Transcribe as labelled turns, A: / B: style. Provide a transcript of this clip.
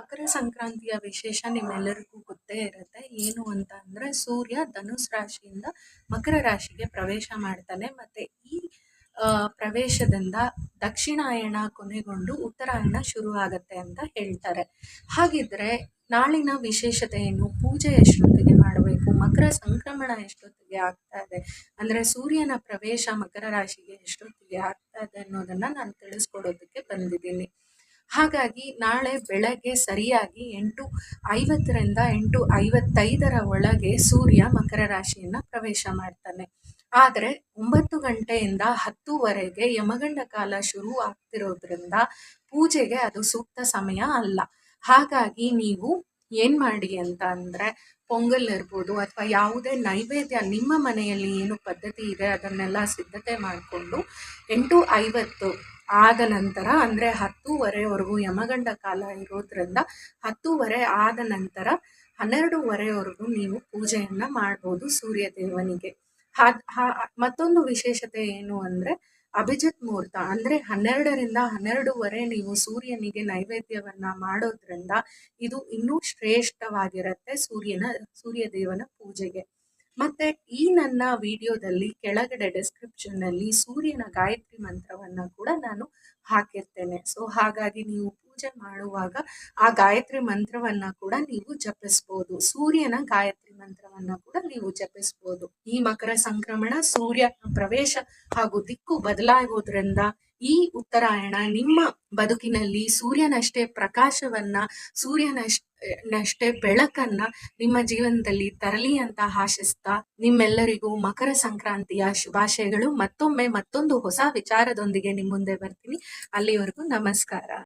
A: ಮಕರ ಸಂಕ್ರಾಂತಿಯ ವಿಶೇಷ ನಿಮ್ಮೆಲ್ಲರಿಗೂ ಗೊತ್ತೇ ಇರುತ್ತೆ. ಏನು ಅಂತ ಅಂದ್ರೆ ಸೂರ್ಯ ಧನುಸ್ ರಾಶಿಯಿಂದ ಮಕರ ರಾಶಿಗೆ ಪ್ರವೇಶ ಮಾಡ್ತಾನೆ. ಮತ್ತೆ ಈ ಪ್ರವೇಶದಿಂದ ದಕ್ಷಿಣಾಯಣ ಕೊನೆಗೊಂಡು ಉತ್ತರಾಯಣ ಶುರು ಆಗತ್ತೆ ಅಂತ ಹೇಳ್ತಾರೆ. ಹಾಗಿದ್ರೆ ನಾಳಿನ ವಿಶೇಷತೆ ಏನು ಪೂಜೆ ಎಷ್ಟೊತ್ತಿಗೆ ಮಾಡಬೇಕು? ಮಕರ ಸಂಕ್ರಮಣ ಎಷ್ಟೊತ್ತಿಗೆ ಆಗ್ತಾ ಇದೆ? ಅಂದರೆ ಸೂರ್ಯನ ಪ್ರವೇಶ ಮಕರ ರಾಶಿಗೆ ಎಷ್ಟೊತ್ತಿಗೆ ಆಗ್ತಾ ಇದೆ ಅನ್ನೋದನ್ನ ನಾನು ತಿಳಿಸ್ಕೊಡೋದಕ್ಕೆ ಬಂದಿದ್ದೀನಿ. ಹಾಗಾಗಿ ನಾಳೆ ಬೆಳಗ್ಗೆ ಸರಿಯಾಗಿ ಎಂಟು ಐವತ್ತರಿಂದ ಎಂಟು ಐವತ್ತೈದರ ಒಳಗೆ ಸೂರ್ಯ ಮಕರ ರಾಶಿಯನ್ನು ಪ್ರವೇಶ ಮಾಡ್ತಾನೆ. ಆದರೆ ಒಂಬತ್ತು ಗಂಟೆಯಿಂದ ಹತ್ತುವರೆಗೆ ಯಮಗಂಡ ಕಾಲ ಶುರು ಆಗ್ತಿರೋದ್ರಿಂದ ಪೂಜೆಗೆ ಅದು ಸೂಕ್ತ ಸಮಯ ಅಲ್ಲ. ಹಾಗಾಗಿ ನೀವು ಏನು ಮಾಡಿ ಅಂತ ಅಂದರೆ ಪೊಂಗಲ್ ಇರ್ಬೋದು ಅಥವಾ ಯಾವುದೇ ನೈವೇದ್ಯ ನಿಮ್ಮ ಮನೆಯಲ್ಲಿ ಏನು ಪದ್ಧತಿ ಇದೆ ಅದನ್ನೆಲ್ಲ ಸಿದ್ಧತೆ ಮಾಡಿಕೊಂಡು ಎಂಟು ಐವತ್ತು ಆದ ನಂತರ ಅಂದರೆ ಹತ್ತೂವರೆವರೆಗೂ ಯಮಗಂಡ ಕಾಲ ಇರೋದ್ರಿಂದ ಹತ್ತೂವರೆ ಆದ ನಂತರ ಹನ್ನೆರಡೂವರೆವರೆಗೂ ನೀವು ಪೂಜೆಯನ್ನು ಮಾಡ್ಬೋದು ಸೂರ್ಯ ದೇವನಿಗೆ ಮತ್ತೊಂದು ವಿಶೇಷತೆ ಏನು ಅಂದರೆ ಅಭಿಜಿತ್ ಮುಹೂರ್ತ ಅಂದರೆ ಹನ್ನೆರಡರಿಂದ ಹನ್ನೆರಡೂವರೆ ನೀವು ಸೂರ್ಯನಿಗೆ ನೈವೇದ್ಯವನ್ನು ಮಾಡೋದ್ರಿಂದ ಇದು ಇನ್ನೂ ಶ್ರೇಷ್ಠವಾಗಿರುತ್ತೆ ಸೂರ್ಯನ ಸೂರ್ಯ ದೇವನ ಪೂಜೆಗೆ. ಮತ್ತೆ ಈ ನನ್ನ ವಿಡಿಯೋದಲ್ಲಿ ಕೆಳಗಡೆ ಡಿಸ್ಕ್ರಿಪ್ಷನ್ನಲ್ಲಿ ಸೂರ್ಯನ ಗಾಯತ್ರಿ ಮಂತ್ರವನ್ನು ಕೂಡ ನಾನು ಹಾಕಿರ್ತೇನೆ. ಸೊ ಹಾಗಾಗಿ ನೀವು ಪೂಜೆ ಮಾಡುವಾಗ ಆ ಗಾಯತ್ರಿ ಮಂತ್ರವನ್ನ ಕೂಡ ನೀವು ಜಪಿಸ್ಬೋದು. ಸೂರ್ಯನ ಗಾಯತ್ರಿ ಮಂತ್ರವನ್ನ ಕೂಡ ನೀವು ಜಪಿಸ್ಬೋದು. ಈ ಮಕರ ಸಂಕ್ರಮಣ, ಸೂರ್ಯ ಪ್ರವೇಶ ಹಾಗೂ ದಿಕ್ಕು ಬದಲಾಗೋದ್ರಿಂದ ಈ ಉತ್ತರಾಯಣ ನಿಮ್ಮ ಬದುಕಿನಲ್ಲಿ ಸೂರ್ಯನಷ್ಟೇ ಪ್ರಕಾಶವನ್ನ, ಸೂರ್ಯನಷ್ಟೇ ಬೆಳಕನ್ನ ನಿಮ್ಮ ಜೀವನದಲ್ಲಿ ತರಲಿ ಅಂತ ಆಶಿಸ್ತಾ ನಿಮ್ಮೆಲ್ಲರಿಗೂ ಮಕರ ಸಂಕ್ರಾಂತಿಯ ಶುಭಾಶಯಗಳು. ಮತ್ತೊಮ್ಮೆ ಮತ್ತೊಂದು ಹೊಸ ವಿಚಾರದೊಂದಿಗೆ ನಿಮ್ಮ ಮುಂದೆ ಬರ್ತೀನಿ. ಅಲ್ಲಿವರೆಗೂ ನಮಸ್ಕಾರ.